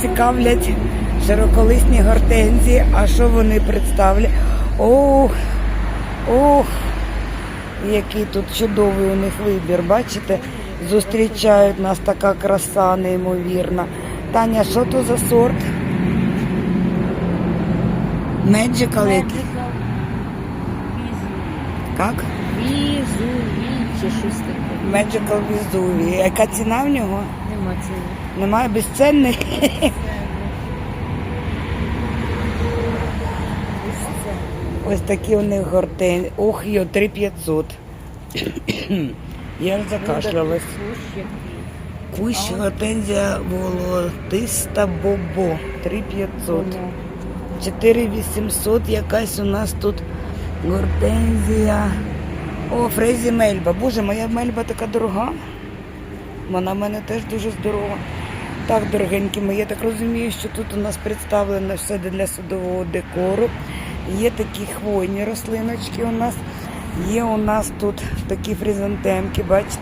цікавлять широколисні гортензії. А що вони представляють? Ох, ох, який тут чудовий у них вибір. Бачите, зустрічають нас така краса неймовірна. Таня, що то за сорт? Magical який? Як? Візуві чи щось таке. Magical Visuvi. Яка ціна в нього? Нема ціни. Немає безцінний. Ось. Такі у них гортен. Ох, йо, 3500. Я ж закашлялась. Слушай, Кущ гортензія волотиста бобо. 3500. 4800 якась у нас тут гортензія. О, Фрезі Мельба. Боже, моя мельба така дорога. Вона в мене теж дуже здорова. Так, дорогенькі мої, я так розумію, що тут у нас представлено все для садового декору. Є такі хвойні рослиночки у нас. Є у нас тут такі фризантемки, бачите,